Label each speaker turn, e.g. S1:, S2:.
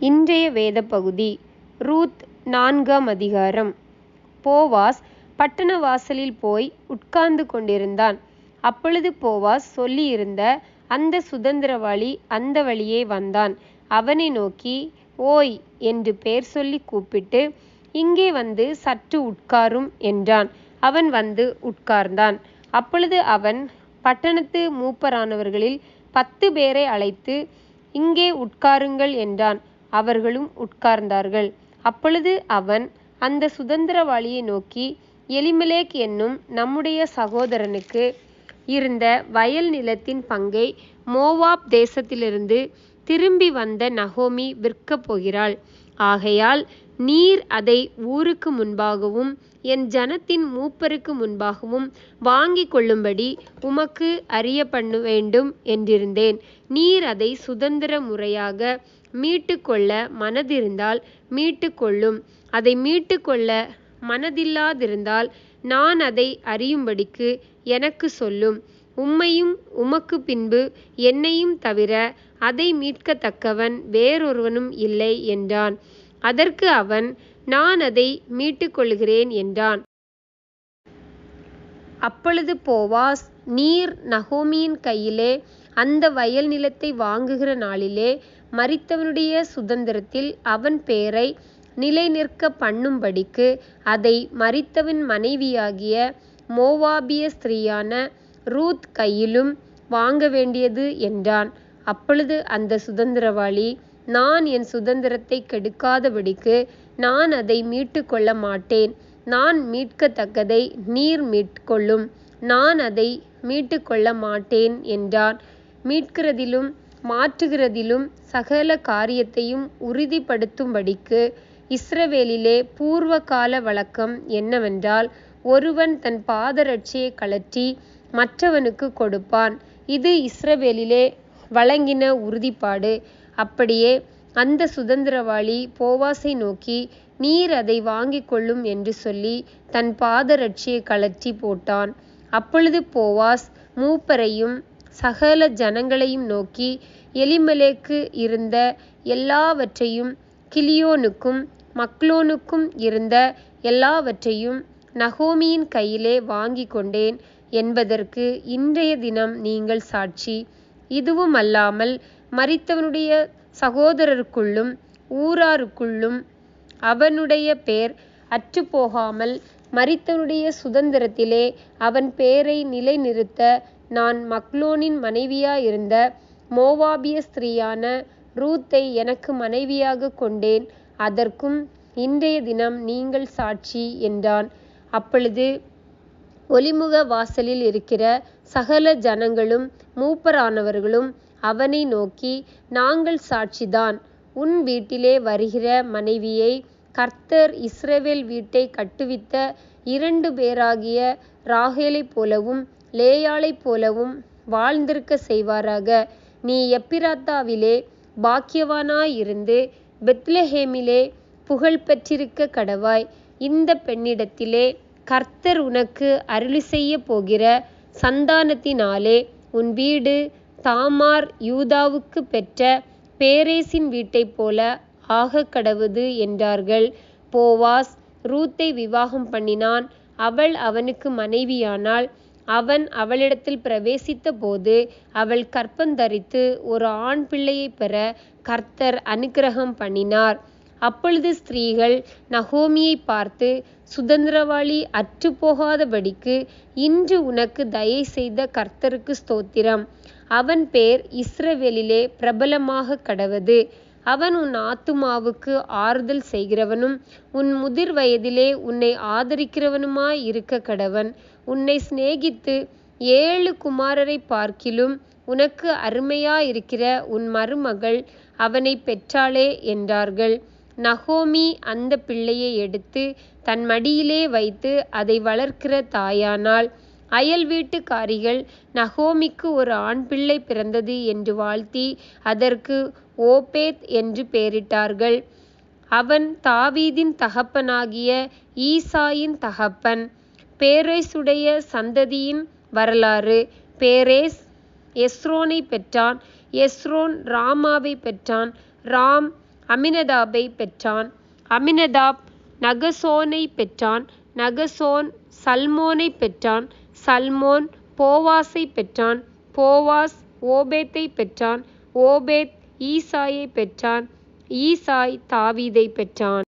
S1: இன்றைய வேத பகுதி ரூத் நான்காம் அதிகாரம். போவாஸ் பட்டண வாசலில் போய் உட்கார்ந்து கொண்டிருந்தான். அப்பொழுது போவாஸ் சொல்லியிருந்த அந்த சுதந்திரவாளி அந்த வழியே வந்தான். அவனை நோக்கி ஓய் என்று பெயர் சொல்லி கூப்பிட்டு இங்கே வந்து சற்று உட்காரும் என்றான். அவன் வந்து உட்கார்ந்தான். அப்பொழுது அவன் பட்டணத்து மூப்பரானவர்களில் பத்து பேரை அழைத்து இங்கே உட்காருங்கள் என்றான். அவர்களும் உட்கார்ந்தார்கள். அப்பொழுது அவன் அந்த சுதந்திரவாளியை நோக்கி எலிமெலேக் என்னும் நம்முடைய சகோதரனுக்கு இருந்த வயல் நிலத்தின் பங்கை மோவாப் தேசத்திலிருந்து திரும்பி வந்த நகோமி விற்கப் போகிறாள். ஆகையால் நீர் அதை ஊருக்கு முன்பாகவும் என் ஜனத்தின் மூப்பருக்கு முன்பாகவும் வாங்கி கொள்ளும்படி உமக்கு அறிய பண்ண வேண்டும் என்றிருந்தேன். நீர் அதை சுதந்திர முறையாக மீட்டுக்கொள்ள மனதிருந்தால் மீட்டுக்கொள்ளும். அதை மீட்டுக்கொள்ள மனதில்லாதிருந்தால் நான் அதை அறியும்படிக்கு எனக்கு சொல்லும். உம்மையும் உமக்கு பின்பு என்னையும் தவிர அதை மீட்கத்தக்கவன் வேறொருவனும் இல்லை என்றான். அதற்கு அவன் நான் அதை மீட்டுக்கொள்கிறேன் என்றான். அப்பொழுது போவாஸ் நீர் நகோமியின் கையிலே அந்த வயல் நிலத்தை வாங்குகிற நாளிலே மரித்தவனுடைய சுதந்திரத்தில் அவன் பேரை நிலைநிற்க பண்ணும்படிக்கு அதை மரித்தவன் மனைவியாகிய மோவாபிய ஸ்திரீயான ரூத் கையிலும் வாங்க வேண்டியது என்றான். அப்பொழுது அந்த சுதந்திரவாளி நான் என் சுதந்திரத்தை கெடுக்காதபடிக்கு நான் அதை மீட்டுக்கொள்ள மாட்டேன். நான் மீட்கத்தக்கதை நீர் மீட்கொள்ளும். நான் அதை மீட்டுக்கொள்ள மாட்டேன் என்றான். மீட்கிறதிலும் மாற்றுகிறதிலும் சகல காரியத்தையும் உறுதிப்படுத்தும்படிக்கு இஸ்ரவேலிலே பூர்வகால வழக்கம் என்னவென்றால் ஒருவன் தன் பாதரட்சையை கழற்றி மற்றவனுக்கு கொடுப்பான். இது இஸ்ரவேலிலே வழங்கின உறுதிப்பாடு. அப்படியே அந்த சுதந்திரவாளி போவாசை நோக்கி நீர் அதை வாங்கிக் கொள்ளும் என்று சொல்லி தன் பாதரட்சியை கழற்றி போட்டான். அப்பொழுது போவாஸ் மூப்பரையும் சகல ஜனங்களையும் நோக்கி எலிமலேக்கு இருந்த எல்லாவற்றையும் கிலியோனுக்கும் மக்லோனுக்கும் இருந்த எல்லாவற்றையும் நகோமியின் கையிலே வாங்கி கொண்டேன். என்பதற்கு இன்றைய தினம் நீங்கள் சாட்சி. இதுவும் அல்லாமல் மறித்தவனுடைய சகோதரருக்குள்ளும் ஊராருக்குள்ளும் அவனுடைய பேர் அற்றுப்போகாமல் மறித்தவனுடைய சுதந்திரத்திலே அவன் பேரை நிலைநிறுத்த நான் மக்லோனின் மனைவியாயிருந்த மோவாபிய ஸ்திரீயான ரூத்தை எனக்கு மனைவியாக கொண்டேன். அதற்கும் இன்றைய தினம் நீங்கள் சாட்சி என்றான். அப்பொழுது ஒலிமுக வாசலில் இருக்கிற சகல ஜனங்களும் மூப்பரானவர்களும் அவனை நோக்கி நாங்கள் சாட்சிதான். உன் வீட்டிலே வருகிற மனைவியை கர்த்தர் இஸ்ரவேல் வீட்டை கட்டுவித்த இரண்டு பேராகிய ராகேலைப் போலவும் லேயாளைப் போலவும் வாழ்ந்திருக்க செய்வாராக. நீ எப்பிராத்தாவிலே பாக்கியவானாயிருந்து பெத்லஹேமிலே புகழ் பெற்றிருக்க கடவாய். இந்த பெண்ணிடத்திலே கர்த்தர் உனக்கு அருளி செய்ய போகிற சந்தானத்தினாலே உன் வீடு தாமார் யூதாவுக்கு பெற்ற பேரேசின் வீட்டைப் போல ஆகக்கடவது என்றார்கள். போவாஸ் ரூத்தை விவாகம் பண்ணினான். அவள் அவனுக்கு மனைவியானாள். அவன் அவளிடத்தில் பிரவேசித்த போது அவள் கற்பந்தரித்து ஒரு ஆண் பிள்ளையை பெற கர்த்தர் அனுக்கிரகம் பண்ணினார். அப்பொழுது ஸ்திரீகள் நகோமியை பார்த்து சுதந்திரவாளி அற்றுப்போகாதபடிக்கு இன்று உனக்கு தயை செய்த கர்த்தருக்கு ஸ்தோத்திரம். அவன் பேர் இஸ்ரவேலிலே பிரபலமாக கடவது. அவன் உன் ஆத்துமாவுக்கு ஆறுதல் செய்கிறவனும் உன் முதிர் வயதிலே உன்னை ஆதரிக்கிறவனுமாய் இருக்க கடவன். உன்னை சிநேகித்து ஏழு குமாரரை பார்க்கிலும் உனக்கு அருமையாயிருக்கிற உன் மருமகள் அவனை பெற்றாளே என்றார்கள். நகோமி அந்த பிள்ளையை எடுத்து தன் மடியிலே வைத்து அதை வளர்க்கிற தாயானாள். அயல் வீட்டுக்காரிகள் நகோமிக்கு ஒரு ஆண் பிள்ளை பிறந்தது என்று வாழ்த்தி அதற்கு ஓபேத் என்று பெயரிட்டார்கள். அவன் தாவீதின் தகப்பனாகிய ஈசாயின் தகப்பன். பேரேசுடைய சந்ததியின் வரலாறு. பேரேஸ் எஸ்ரோனை பெற்றான். எஸ்ரோன் ராமாவை பெற்றான். ராம் அமினதாபை பெற்றான். அமினதாப் நகசோனை பெற்றான். நகசோன் சல்மோனை பெற்றான். சல்மோன் போவாசை பெற்றான். போவாஸ் ஓபேத்தை பெற்றான். ஓபேத் ஈசாயை பெற்றான். ஈசாய் தாவீதை பெற்றான்.